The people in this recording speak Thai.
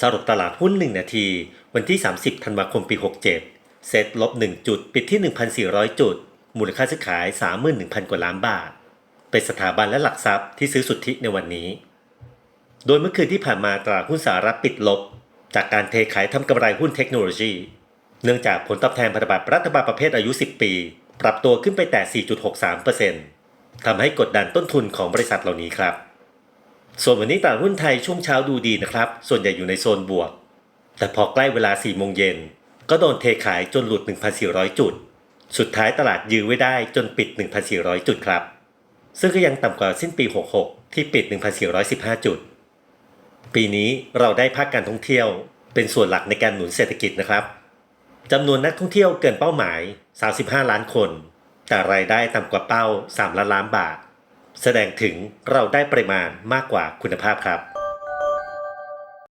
สรุปตลาดหุ้น 1 นาที วันที่ 30 ธันวาคม ปี 67 เซ็ตลบ 1 จุด ปิดที่ 1,400 จุด มูลค่าซื้อขาย 31,000 กว่าล้านบาท เป็นสถาบันและหลักทรัพย์ที่ซื้อสุทธิในวันนี้ โดยเมื่อคืนที่ผ่านมาตลาดหุ้นสหรัฐปิดลบ จากการเทขายทำกำไรหุ้นเทคโนโลยี เนื่องจากผลตอบแทนพันธบัตรรัฐบาลประเภทอายุ 10 ปี ปรับตัวขึ้นไปแต่ 4.63%ทำให้กดดันต้นทุนของบริษัทเหล่านี้ครับ ส่วนวันนี้ตลาดหุ้นไทยช่วงเช้าดูดีนะครับ ส่วนใหญ่อยู่ในโซนบวก แต่พอใกล้เวลา4โมงเย็นก็โดนเทขายจนหลุด 1,400 จุด สุดท้ายตลาดยื้อไว้ได้จนปิด 1,400 จุดครับ ซึ่งก็ยังต่ำกว่าสิ้นปี 66 ที่ปิด 1,415 จุด ปีนี้เราได้ภาคการท่องเที่ยว เป็นส่วนหลักในการหนุนเศรษฐกิจนะครับจำนวนนักท่องเที่ยวเกินเป้าหมาย 35 ล้านคน แต่รายได้ต่ำกว่าเป้า 3 ล้านล้านบาท แสดงถึงเราได้ปริมาณมากกว่าคุณภาพครับ